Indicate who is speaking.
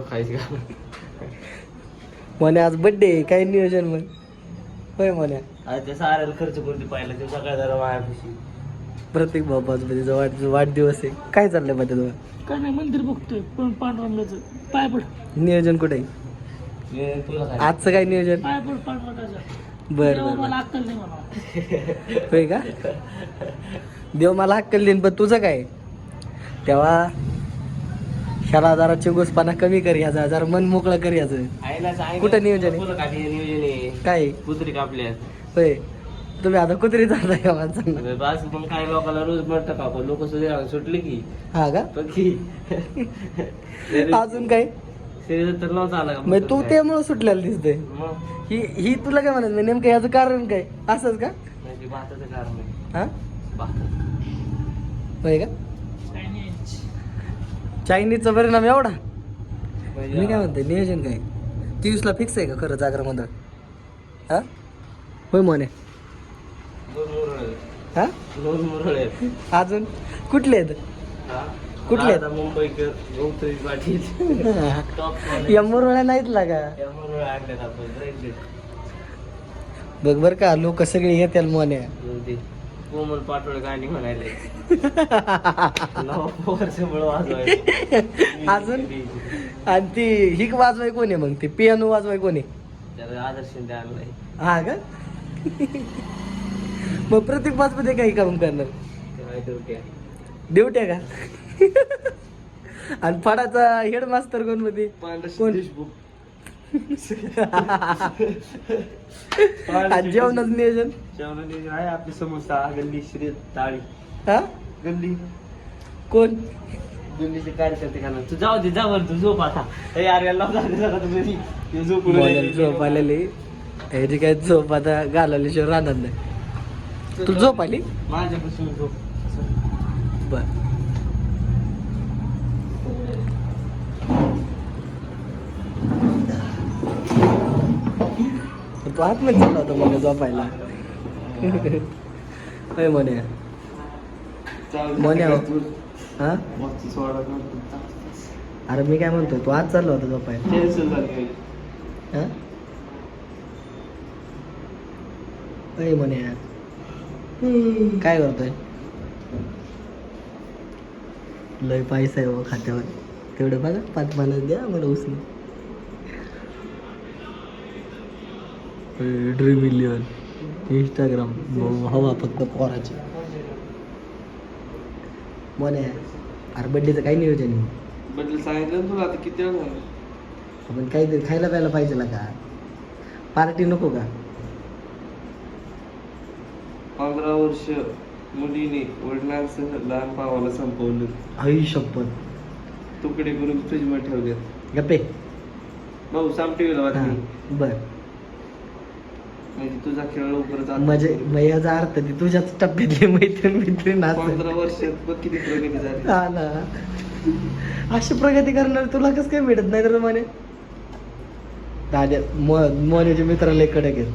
Speaker 1: खायचं का?
Speaker 2: म्हणे आज बड्डे काय नियोजन मग? होय म्हणे
Speaker 1: आज त्या साऱ्याला खर्च करून पाहिला. ते सकाळ जरा मायापाशी
Speaker 2: प्रत्येक बाबाच म्हणजे वाढ वाढदिवस आहे. काय चाललंय बड्डे तुझं?
Speaker 3: काय नाही मंदिर बघतोय. पण पांडुरंगाचं. पाय पड.
Speaker 2: नियोजन कुठे आहे?
Speaker 1: मी तुला काय?
Speaker 2: आजचं काय नियोजन?
Speaker 3: पाय पड
Speaker 2: बर
Speaker 3: तेव्हा
Speaker 2: बर
Speaker 3: मला अक्कल नाही मला
Speaker 2: होय का? देव मला हक्कल देईन पण तुझं काय? तेव्हा ह्याला जरा चिंगूसपणा कमी कर याचा जरा मन मोकळं कर याचं कुठं नियोजन आहे?
Speaker 1: काय आहे कुत्री कापल्यात.
Speaker 2: होय. तुम्ही आता कुत्री जाता या माणसांना?
Speaker 1: बस मग काय लोकांना रोज म्हणतं का लोक सुद्धा सुटले की.
Speaker 2: हा का? अजून काय? मग तू त्यामुळे सुटलेला दिसतोय.
Speaker 1: मग?
Speaker 2: ही ही तुला काय म्हणत नेमकं याचं कारण काय? असंच का?
Speaker 1: आहे.
Speaker 2: होय का? चायनीजचा परिणाम एवढा? मी काय म्हणते नियोजन काय? तीसला फिक्स आहे का खरं जागर मंडळ? हा? होय म्हणे. हा? अजून? कुठले आहेत?
Speaker 1: हा?
Speaker 2: कुठले आहेत?
Speaker 1: टॉप
Speaker 2: या मुरळ्या नाहीत लागा
Speaker 1: त्या मुरळ आणल्यात आपण ब्रेकलेट
Speaker 2: बघ बर का लोक सगळे येतील मोन्या
Speaker 1: कोमल पाटोळे गाणी म्हणायले.
Speaker 2: अजून? आणि ती हिक वाजवाय कोण आहे मग? ती पियानो वाजवाय कोण आहे?
Speaker 1: त्याला आदर्श
Speaker 2: हा का? मग प्रत्येकमध्ये काही काम करणार? देवट्या का? आणि फडाचा हेडमास्टर कोणमध्ये? कोण?
Speaker 1: देशमुख.
Speaker 2: जेवणाच नियोजन?
Speaker 1: जेवणाने आहे. आपली समोसा गल्ली श्री ताळी
Speaker 2: हा?
Speaker 1: गल्ली.
Speaker 2: कोण?
Speaker 1: गल्लीचे कार्यकर्ते का तू जाऊ दे जावर तू झोप आता. यार याला जाऊ दे जरा तू घरी. ते झोपून
Speaker 2: बोलायला
Speaker 1: राहिली.
Speaker 2: झोप आलेली. ह्याची काय झोप आता घालवल्याशिवाय राहणार नाही. तू झोप आली?
Speaker 1: माझ्यापासून झोप.
Speaker 2: बर. तू आतमध्ये चालला होता मला झोपायला. होय म्हणे. मोन्या हो. अरे मी काय म्हणतोय तू आज चालला होता झोपायला. होय म्हणे. काय करतोय? लय पैसा आहे हो खात्यावर. तेवढं बघा पाच मला द्या मला उचलून ड्रीम मिलियन इंस्टाग्राम हवा फक्त पोराची. म्हणे अरे बड्डेचं काय नियोजन आहे?
Speaker 1: बदल सांगितलं ना तुला आता किती वेळ झाला?
Speaker 2: आपण काहीतरी खायला प्यायला पाहिजे ना का? पार्टी नको का?
Speaker 1: पंधरा वर्ष मुलीने वडिलांसह लहान भावाला संपवलं.
Speaker 2: आई शपथ.
Speaker 1: तुकडे करून फ्रीजमध्ये ठेवल्यात
Speaker 2: गप्पे.
Speaker 1: भाऊ साम टीव्हीला बातमी
Speaker 2: बर.
Speaker 1: म्हणजे तुझा खेळ लवकरच आता.
Speaker 2: म्हणजे मग याचा अर्थ ती तुझ्याच टप्प्यातली मैत्रीण मैत्रीण असेल.
Speaker 1: पंधरा वर्षात बघ किती प्रगती झाली
Speaker 2: हा ना अशी प्रगती करणार तुला कसं काय भेटत नाही तर म्हणे दाद्या मोन्याचे मित्र लय कडक आहेत